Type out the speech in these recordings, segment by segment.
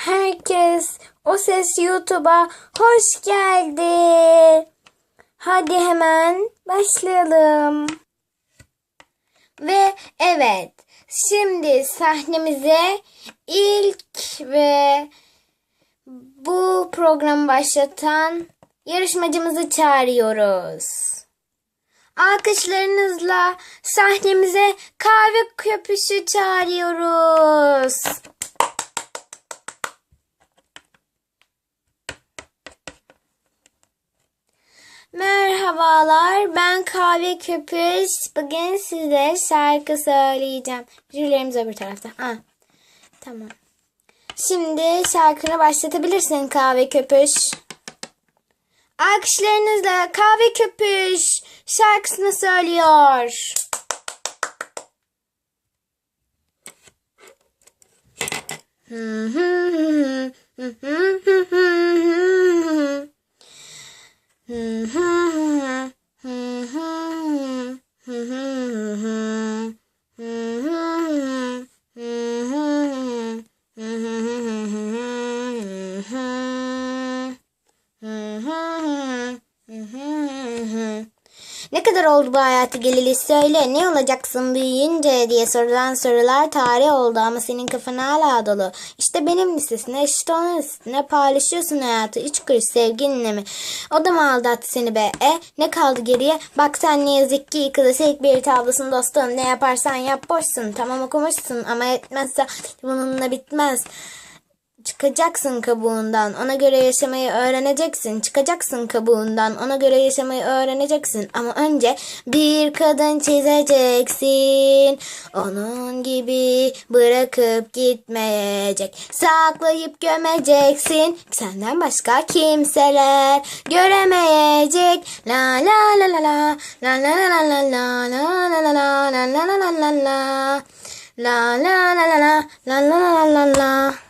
Herkes O Ses YouTube'a hoş geldi. Hadi hemen başlayalım. Ve evet, şimdi sahnemize ilk ve bu programı başlatan yarışmacımızı çağırıyoruz. Alkışlarınızla sahnemize kahve köpüşü çağırıyoruz. Merhabalar, ben Kahve Köpüş. Bugün size şarkı söyleyeceğim. Jürilerimiz öbür tarafta. Ha, tamam. Şimdi şarkını başlatabilirsin Kahve Köpüş. Alkışlarınızla Kahve Köpüş şarkısını söylüyor. Ne kadar oldu bu hayatı geleli söyle ne olacaksın büyüyünce diye sorulan sorular tarih oldu ama senin kafan hala dolu. İşte benim listesine işte onun listesine paylaşıyorsun hayatı üç kuruş sevginle mi? O da mı aldattı seni be? E ne kaldı geriye? Bak sen ne yazık ki klasik bir tablosun dostum ne yaparsan yap boşsun tamam okumuşsun ama etmezse bununla bitmez. Çıkacaksın kabuğundan. Ona göre yaşamayı öğreneceksin. Çıkacaksın kabuğundan. Ona göre yaşamayı öğreneceksin. Ama önce bir kadın çizeceksin. Onun gibi bırakıp gitmeyecek. Saklayıp gömeceksin. Senden başka kimseler göremeyecek. La la la la la. La la la la la la la la la la la la la la la. La la la la la la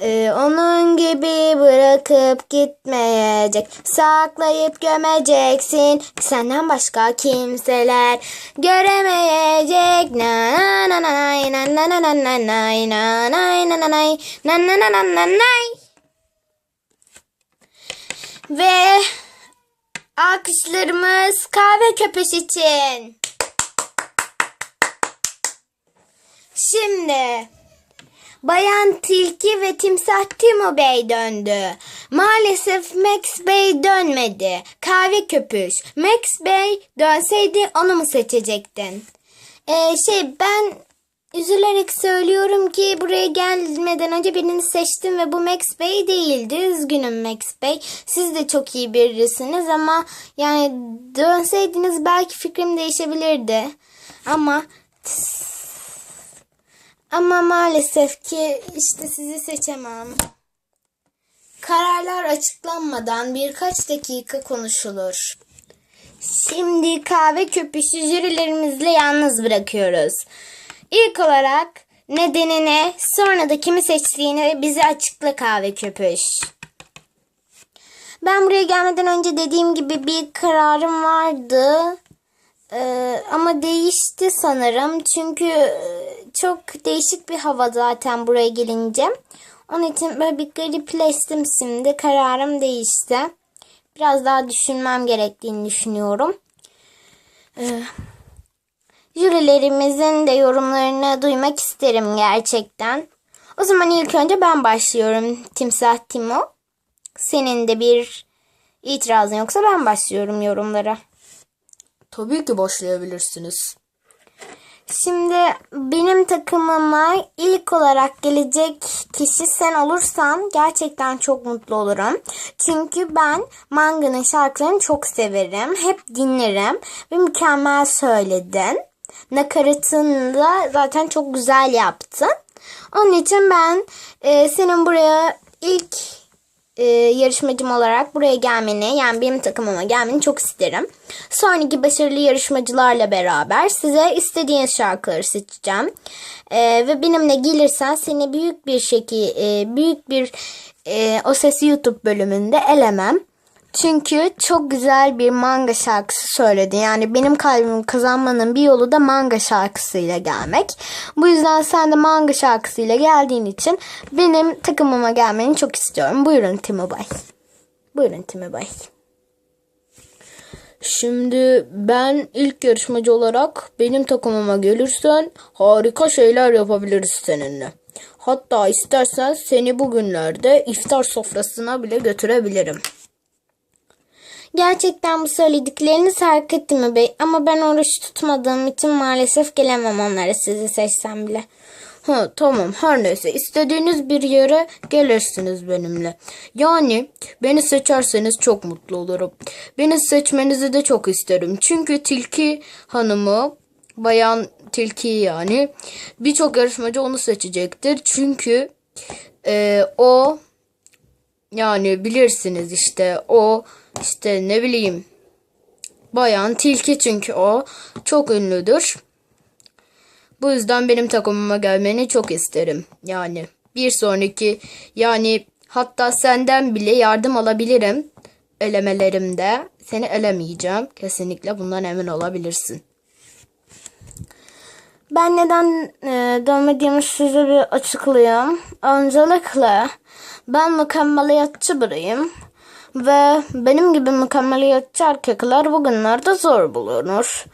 Ee, onun gibi bırakıp gitmeyecek. Saklayıp gömeceksin. Senden başka kimseler göremeyecek. Na na na na na na na na na na na na na na na na na na na na Ve alkışlarımız kahve köpüş için. Şimdi Bayan Tilki ve Timsah Timo Bey döndü. Maalesef Max Bey dönmedi. Kahve köpüş. Max Bey dönseydi onu mu seçecektin? Ee, şey ben üzülerek söylüyorum ki buraya gelmeden önce birini seçtim ve bu Max Bey değildi. Üzgünüm Max Bey. Siz de çok iyi birisiniz ama yani dönseydiniz belki fikrim değişebilirdi. Ama ama maalesef ki işte sizi seçemem. Kararlar açıklanmadan birkaç dakika konuşulur. Şimdi kahve köpüşü jürilerimizle yalnız bırakıyoruz. İlk olarak nedenini sonra da kimi seçtiğini bize açıkla kahve köpüş. Ben buraya gelmeden önce dediğim gibi bir kararım vardı. Ee, ama değişti sanırım. Çünkü çok değişik bir hava zaten buraya gelince. Onun için böyle bir garipleştim şimdi. Kararım değişti. Biraz daha düşünmem gerektiğini düşünüyorum. Ee, jürilerimizin de yorumlarını duymak isterim gerçekten. O zaman ilk önce ben başlıyorum Timsah Timo. Senin de bir itirazın yoksa ben başlıyorum yorumlara. Tabii ki başlayabilirsiniz. Şimdi benim takımıma ilk olarak gelecek kişi sen olursan gerçekten çok mutlu olurum. Çünkü ben Manga'nın şarkılarını çok severim. Hep dinlerim ve mükemmel söyledin. Nakaratını da zaten çok güzel yaptın. Onun için ben e, senin buraya ilk e, yarışmacım olarak buraya gelmeni yani benim takımıma gelmeni çok isterim. Sonraki başarılı yarışmacılarla beraber size istediğiniz şarkıları seçeceğim. E, ve benimle gelirsen seni büyük bir şekilde büyük bir e, o sesi YouTube bölümünde elemem. Çünkü çok güzel bir manga şarkısı söyledi. Yani benim kalbimi kazanmanın bir yolu da manga şarkısıyla gelmek. Bu yüzden sen de manga şarkısıyla geldiğin için benim takımıma gelmeni çok istiyorum. Buyurun Timo Bay. Buyurun Timo Bay. Şimdi ben ilk yarışmacı olarak benim takımıma gelirsen harika şeyler yapabiliriz seninle. Hatta istersen seni bugünlerde iftar sofrasına bile götürebilirim. Gerçekten bu söyledikleriniz harika Timo Bey. Ama ben oruç tutmadığım için maalesef gelemem onlara sizi seçsem bile. Ha tamam her neyse istediğiniz bir yere gelirsiniz benimle. Yani beni seçerseniz çok mutlu olurum. Beni seçmenizi de çok isterim. Çünkü Tilki hanımı bayan Tilki yani birçok yarışmacı onu seçecektir. Çünkü e, o yani bilirsiniz işte o işte ne bileyim bayan Tilki çünkü o çok ünlüdür. Bu yüzden benim takımıma gelmeni çok isterim. Yani bir sonraki yani hatta senden bile yardım alabilirim elemelerimde. Seni elemeyeceğim. Kesinlikle bundan emin olabilirsin. Ben neden e, dönmediğimi size bir açıklayayım. Öncelikle ben mükemmeliyetçi biriyim. Ve benim gibi mükemmeliyetçi erkekler bugünlerde zor bulunur.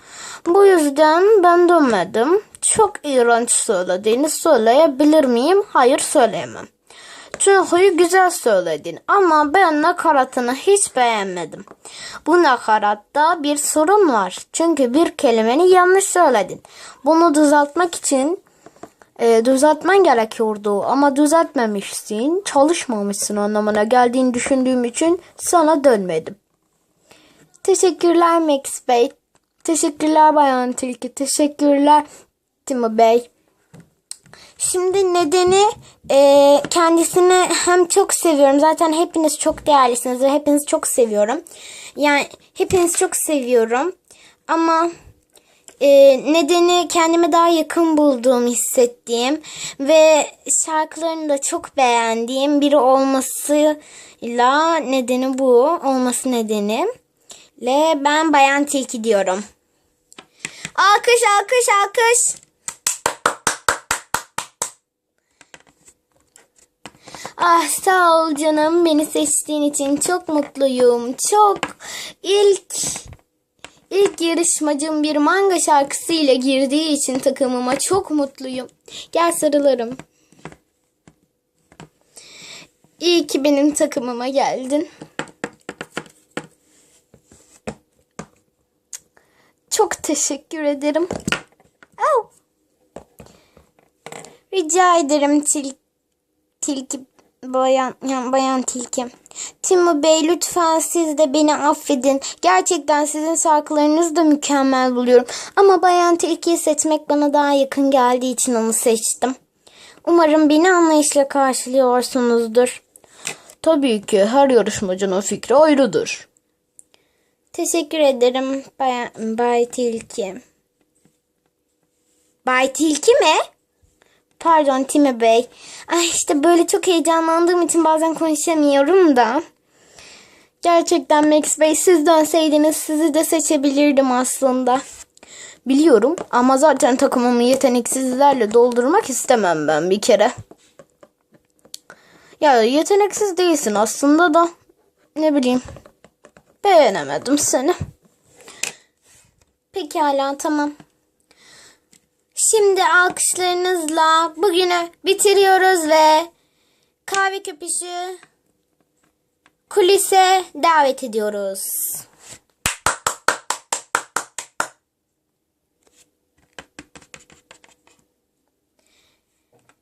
Bu yüzden ben dönmedim. Çok iğrenç söylediğini söyleyebilir miyim? Hayır söyleyemem. Çünkü güzel söyledin ama ben nakaratını hiç beğenmedim. Bu nakaratta bir sorun var. Çünkü bir kelimeni yanlış söyledin. Bunu düzeltmek için e, düzeltmen gerekiyordu ama düzeltmemişsin, çalışmamışsın anlamına geldiğini düşündüğüm için sana dönmedim. Teşekkürler Max Bey. Teşekkürler Bayan Tilki. Teşekkürler Timo Bey. Şimdi nedeni e, kendisini hem çok seviyorum. Zaten hepiniz çok değerlisiniz ve hepinizi çok seviyorum. Yani hepinizi çok seviyorum. Ama e, nedeni kendime daha yakın bulduğum hissettiğim ve şarkılarını da çok beğendiğim biri olmasıyla nedeni bu olması nedeni. Le ben Bayan Tilki diyorum. Alkış alkış alkış. Ah sağ ol canım beni seçtiğin için çok mutluyum. Çok ilk ilk yarışmacım bir manga şarkısıyla girdiği için takımıma çok mutluyum. Gel sarılarım. İyi ki benim takımıma geldin. Çok teşekkür ederim. Au. Rica ederim til, tilki bayan yani bayan tilki. Timo Bey lütfen siz de beni affedin. Gerçekten sizin şarkılarınızı da mükemmel buluyorum. Ama bayan tilkiyi seçmek bana daha yakın geldiği için onu seçtim. Umarım beni anlayışla karşılıyorsunuzdur. Tabii ki her yarışmacının fikri ayrıdır. Teşekkür ederim Bay, Bay Tilki. Bay Tilki mi? Pardon Timi Bey. Ay işte böyle çok heyecanlandığım için bazen konuşamıyorum da. Gerçekten Max Bey siz dönseydiniz sizi de seçebilirdim aslında. Biliyorum ama zaten takımımı yeteneksizlerle doldurmak istemem ben bir kere. Ya yeteneksiz değilsin aslında da ne bileyim beğenemedim seni. Pekala tamam. Şimdi alkışlarınızla bugünü bitiriyoruz ve kahve köpüşü kulise davet ediyoruz.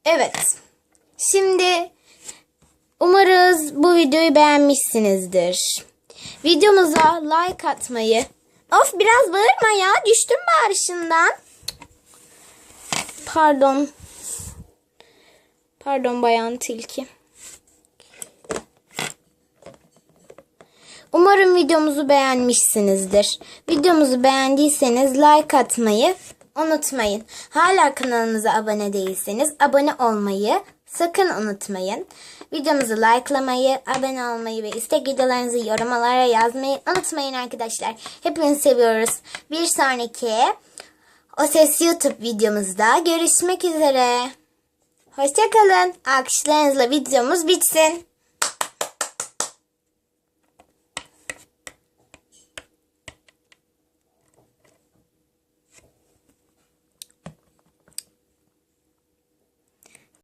Evet. Şimdi umarız bu videoyu beğenmişsinizdir. Videomuza like atmayı. Of biraz bağırma ya. Düştüm bağırışından. Pardon. Pardon bayan tilki. Umarım videomuzu beğenmişsinizdir. Videomuzu beğendiyseniz like atmayı unutmayın. Hala kanalımıza abone değilseniz abone olmayı sakın unutmayın. Videomuzu likelamayı, abone olmayı ve istek videolarınızı yorumlara yazmayı unutmayın arkadaşlar. Hepinizi seviyoruz. Bir sonraki O Ses YouTube videomuzda görüşmek üzere. Hoşçakalın. Alkışlarınızla videomuz bitsin.